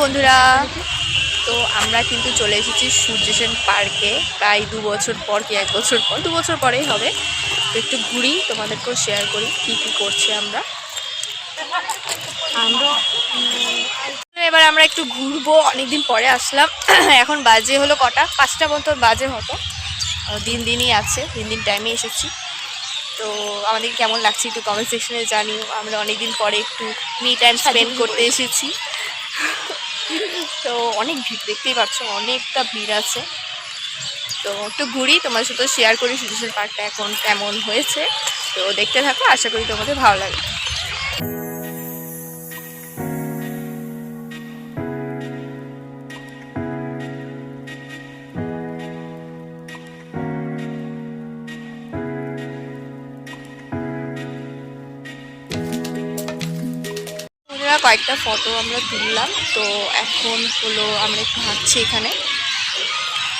বন্ধুরা। তো আমরা কিন্তু চলে এসেছি সূর্য সেন পার্কে। প্রায় দু বছর পর কি এক বছর পর? দু বছর পরেই হবে। তো একটু ঘুরি তোমাদেরকেও শেয়ার করি কি কি করছি আমরা। আমরা এবার আমরা একটু ঘুরবো অনেকদিন পরে আসলাম। এখন বাজে হলো কটা? পাঁচটা মতো বাজে হতো দিন দিনই আছে দিন দিন টাইমে এসেছি। তো আমাদের কেমন লাগছে একটু কমেন্ট সেকশনে জানিও। আমরা অনেকদিন পরে একটু মি টাইম স্পেন্ড করতে এসেছি। তো অনেক ভিড়, দেখতেই পাচ্ছ, অনেকটা ভিড় আছে। তো একটু ঘুরি তোমার সাথে শেয়ার করি সুদর্শন পার্কটা এখন কেমন হয়েছে। তো দেখতে থাকো, আশা করি তোমাদের ভালো লাগবে। কয়েকটা ফটো আমরা তুললাম। তো এখন হলো আমরা একটু হাঁটছি এখানে।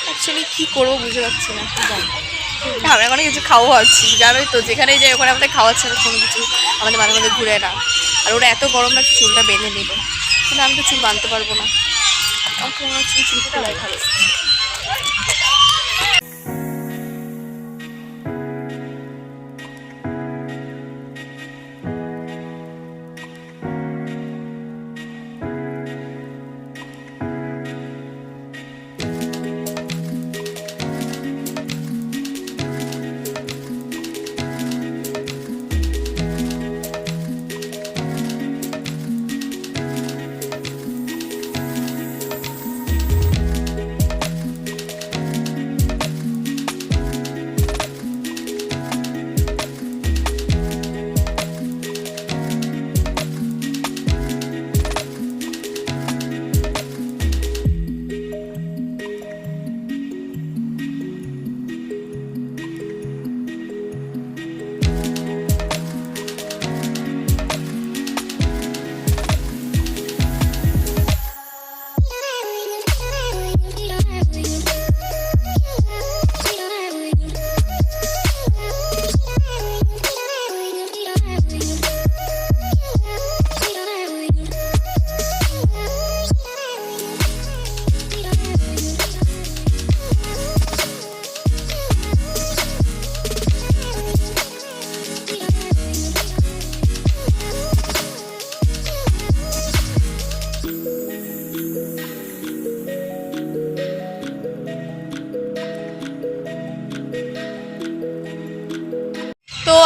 অ্যাকচুয়ালি কী করব বুঝতে পারছি না, কি জানব আমরা কোনো কিছু খাওয়াচ্ছি জানোই তো, যেখানেই যাই ওখানে আমাদের খাওয়াচ্ছে না কোনো কিছু আমাদের মাঝে মাঝে ঘুরে না। আর ওরা এত গরম লাগছে, চুলটা বেঁধে নিল কিন্তু আমি তো চুল বাঁধতে পারব না। মনে চুল খোলাই ভালো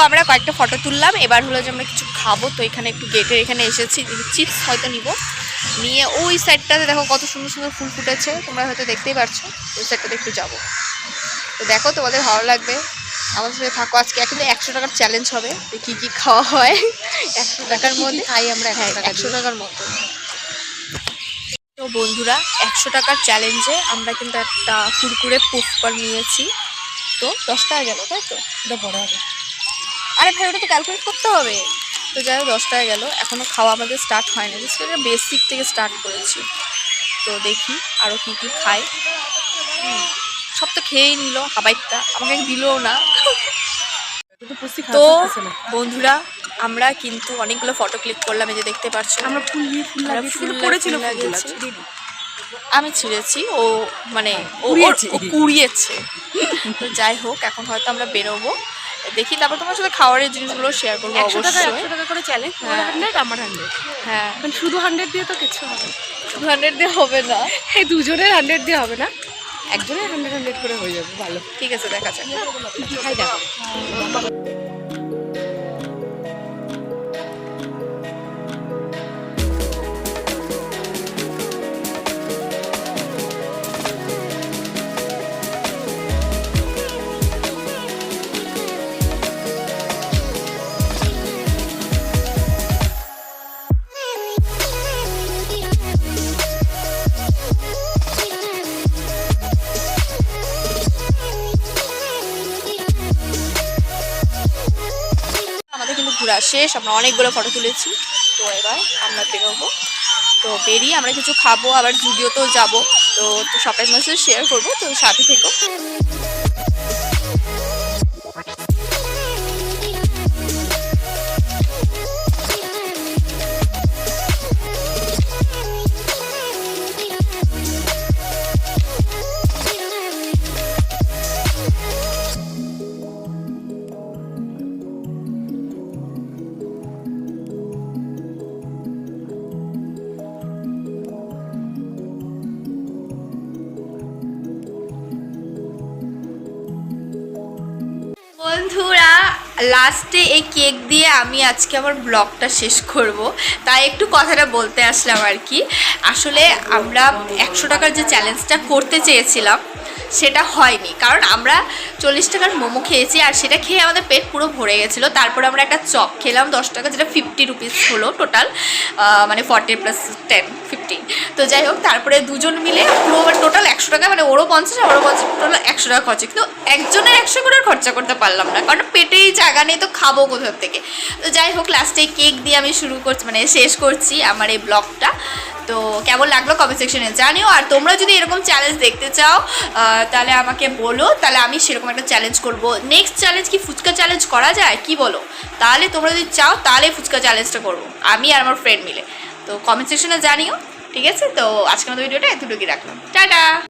আমরা কয়েকটা ফটো তুললাম। এবার হলো যে আমরা কিছু খাব তো এখানে একটু গেটের এখানে এসেছি। চিপস হয়তো নিব। নিয়ে ওই সাইডটাতে দেখো কত সুন্দর সুন্দর ফুল ফুটেছে। তোমরা হয়তো দেখতেই পারছ ওই সাইডটাতে একটু যাব। তো দেখো তোমাদের ভালো লাগবে। আমাদের সাথে থাকো আজকে। কিন্তু একশো টাকার চ্যালেঞ্জ হবে যে কী কী খাওয়া হয়। একশো টাকার মধ্যে খাই আমরা হ্যাঁ একশো টাকার মতো। তো বন্ধুরা একশো টাকার চ্যালেঞ্জে আমরা কিন্তু একটা কুরকুরে পুফকর নিয়েছি। তো দশ টাকা গেল তাই তো? এটা বড় হবে। আরে ভাই ওটা তো ক্যালকুলেট করতে হবে। তো যাই হোক দশটায় গেল। এখনও খাওয়া আমাদের স্টার্ট হয় না সেটা বেসিক থেকে স্টার্ট করেছি। তো দেখি আরও কী কী খাই। সব তো খেয়েই নিল হাবাইটটা আমাকে দিলও না। তো বন্ধুরা আমরা কিন্তু অনেকগুলো ফটো ক্লিক করলাম এই যে দেখতে পাচ্ছ। আমরা ফুল ফুল পড়েছিল। আমি ছিঁড়েছি ও মানে ও কুড়িয়েছে। ও কুড়িয়েছে তো যাই হোক এখন হয়তো আমরা বেরোবো। দেখি তারপর তোমার সাথে খাওয়ারের জিনিসগুলো শেয়ার করব একশো টাকা একশো টাকা করে চ্যালেঞ্জ। হান্ড্রেড আমার হান্ড্রেড হ্যাঁ। কারণ শুধু হান্ড্রেড দিয়ে তো কিছু হবে শুধু হান্ড্রেড দিয়ে হবে না। এই দুজনের হান্ড্রেড দিয়ে হবে না। একজনের হান্ড্রেড হান্ড্রেড করে হয়ে যাবে ভালো। ঠিক আছে দেখা যাক। ঘোরা শেষ আমরা অনেকগুলো ফটো তুলেছি। তো এবার আমরা বেরোবো। তো বেরিয়ে আমরা কিছু খাব, আবার জুডিওতেও যাব। তো সবাই তোমার শেয়ার করব, তো সাথে থেকো। লাস্টে এই কেক দিয়ে আমি আজকে আমার ব্লগটা শেষ করব। তাই একটু কথাটা বলতে আসলাম আর কি। আসলে আমরা একশো টাকার যে চ্যালেঞ্জটা করতে চেয়েছিলাম, সেটা হয়নি। কারণ আমরা চল্লিশ টাকার মোমো খেয়েছি আর সেটা খেয়ে আমাদের পেট পুরো ভরে গেছিল। তারপরে আমরা একটা চপ খেলাম, দশ টাকা, যেটা ফিফটি রুপিস হলো টোটাল মানে ফর্টি প্লাস টেন ফিফটিন তো যাই হোক, তারপরে দুজন মিলে পুরো টোটাল একশো টাকা মানে ওরও পঞ্চাশ ওরও পঞ্চাশ টোটাল একশো টাকা খরচা। কিন্তু একজনের একশো করে খরচা করতে পারলাম না, কারণ পেটেই জায়গা নেই, তো খাব কোথার থেকে? তো যাই হোক লাস্টে কেক দিয়ে আমি শুরু করছি মানে শেষ করছি আমার এই ব্লগটা তো কেমন লাগল কমেন্ট সেকশনে জানিও, আর তোমরা যদি এরকম চ্যালেঞ্জ দেখতে চাও তাহলে আমাকে বলো, তাহলে আমি সেরকম একটা চ্যালেঞ্জ করব। নেক্সট চ্যালেঞ্জ কি ফুচকা চ্যালেঞ্জ করা যায়? কি বলো? তাহলে তোমরা যদি চাও, তাহলে ফুচকা চ্যালেঞ্জটা করব, আমি আর আমার ফ্রেন্ড মিলে। তো কমেন্ট সেকশনে জানিও। ঠিক আছে? তো আজকের মতো ভিডিওটা এতটুকুই রাখলাম। টাটা!